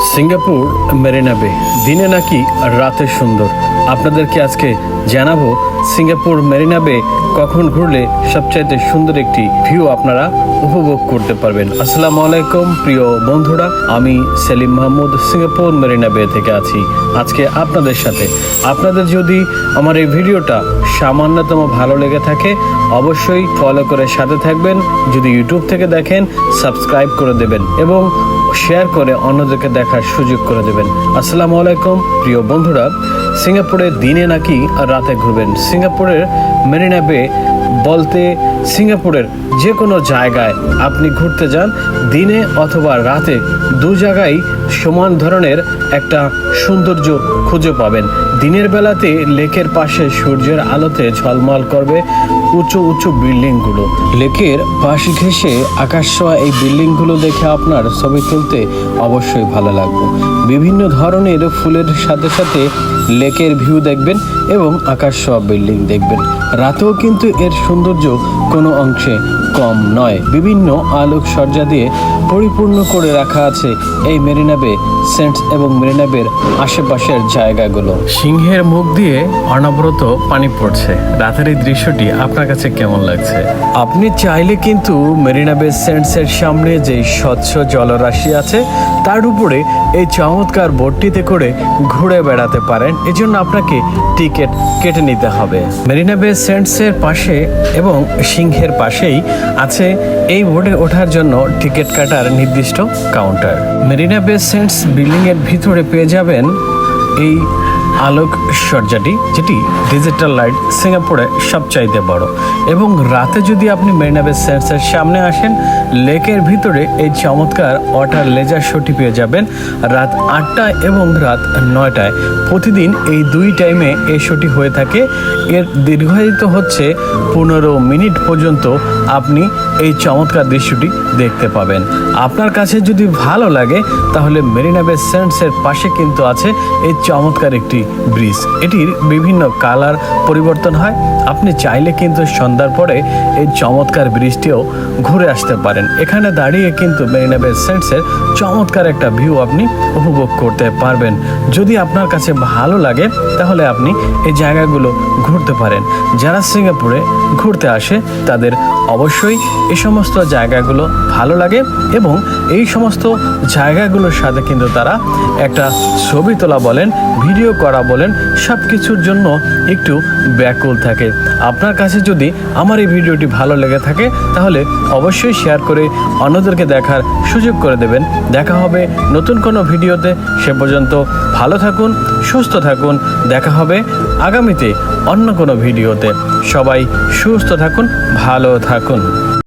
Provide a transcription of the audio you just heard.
Singapore, Marina বে। দিনে নাকি রাতে সুন্দর। আপনাদেরকে আজকে জানাব, সিঙ্গাপুর, মেরিনা বে কখন ঘুরলে সবচাইতে সুন্দর একটি ভিউ আপনারা উপভোগ করতে পারবেন। আসসালামু আলাইকুম, প্রিয় বন্ধুরা, আমি সেলিম মাহমুদ, সিঙ্গাপুর, মেরিনা বে থেকে আছি। আজকে আপনাদের সাথে। আপনাদের যদি আমার এই ভিডিওটা সামান্যতম ভালো লেগে থাকে, অবশ্যই ফলো করে সাথে থাকবেন। যদি ইউটিউব থেকে দেখেন সাবস্ক্রাইব করে দেবেন। এবং শেয়ার করে অন্যদেরকে দেখার সুযোগ করে দেবেন। আসসালামু আলাইকুম, প্রিয় বন্ধুরা। সিঙ্গাপুরে দিনে নাকি রাতে ঘুরবেন। সিঙ্গাপুরের মেরিনা বে বলতে সিঙ্গাপুরের যে কোনো জায়গায় আপনি ঘুরতে যান, দিনে অথবা রাতে দু জায়গায় সমান ধরনের একটা সৌন্দর্য খুঁজে পাবেন। দিনের বেলাতে লেকের পাশে সূর্যের আলোতে ঝলমল করবে উঁচু উঁচু বিল্ডিংগুলো। লেকের পাশ ঘেঁষে আকাশ ছোঁয়া এই বিল্ডিংগুলো দেখে আপনার ছবি তুলতে অবশ্যই ভালো লাগবে। বিভিন্ন ধরনের ফুলের সাথে সাথে লেকের ভিউ দেখবেন এবং আকাশ ছোঁয়া বিল্ডিং দেখবেন। রাতেও কিন্তু এর সৌন্দর্য কোনো অংশে কম নয়। বিভিন্ন আলোক সজ্জা দিয়ে পরিপূর্ণ করে রাখা আছে এই মেরিনা বে সেন্টস এবং মেরিনা বের আশেপাশের জায়গাগুলো। সিংহের মুখ দিয়ে অনবরত পানি পড়ছে। রাতের এই দৃশ্যটি আপনার কাছে কেমন লাগছে? আপনি চাইলে কিন্তু মেরিনা বে সেন্টসের সামনে যে স্বচ্ছ জলরাশি আছে তার উপরে এই চমৎকার বোটটিতে করে ঘুরে বেড়াতে পারেন। এজন্য আপনাকে টিকিট কেটে নিতে হবে। মেরিনা বে সেন্টসের পাশে এবং সিংহের পাশেই আছে এই বোটে ওঠার জন্য টিকিট কাটার নির্দিষ্ট কাউন্টার। মেরিনা বে সেন্টস বিল্ডিং এর ভিতরে পেয়ে যাবেন এই আলোক সজ্জাটি, যেটি ডিজিটাল লাইট সিঙ্গাপুরে সবচাইতে বড়। এবং রাতে যদি আপনি মেরিনা বে সেন্টসের সামনে আসেন, লেকের ভিতরে এই চমৎকার ওয়াটার লেজার শোটি পেয়ে যাবেন রাত আটটায় এবং রাত নয়টায়। প্রতিদিন এই দুই টাইমে এই শোটি হয়ে থাকে। এর দীর্ঘায়িত হচ্ছে পনেরো মিনিট পর্যন্ত আপনি এই চমৎকার দৃশ্যটি দেখতে পাবেন। আপনার কাছে যদি ভালো লাগে, তাহলে মেরিনা বে সেন্টসের পাশে কিন্তু আছে এই চমৎকার একটি ব্রিজ। এটির বিভিন্ন কালার পরিবর্তন হয়। আপনি চাইলে কিন্তু সন্ধ্যার পরে এই চমৎকার ব্রিজটিও ঘুরে আসতে পারেন। এখানে দাঁড়িয়ে কিন্তু মেরিনা বে সেন্টসের চমৎকার একটা ভিউ আপনি উপভোগ করতে পারবেন। যদি আপনার কাছে ভালো লাগে, তাহলে আপনি এই জায়গাগুলো ঘুরতে পারেন। যারা সিঙ্গাপুরে ঘুরতে আসে, তাদের অবশ্যই এ সমস্ত জায়গাগুলো ভালো লাগে এবং এই সমস্ত জায়গাগুলোর সাথে কিন্তু তারা একটা ছবি তোলা বলেন, ভিডিও করা বলেন সব কিছুর জন্য একটু ব্যাকুল থাকে। আপনার কাছে যদি আমার এই ভিডিওটি ভালো লেগে থাকে, তাহলে অবশ্যই শেয়ার করে অন্যদেরকে দেখার সুযোগ করে দেবেন। দেখা হবে নতুন কোনো ভিডিওতে। সে পর্যন্ত ভালো থাকুন, সুস্থ থাকুন। দেখা হবে আগামীতে অন্য কোনো ভিডিওতে। সবাই সুস্থ থাকুন, ভালো থাকুন।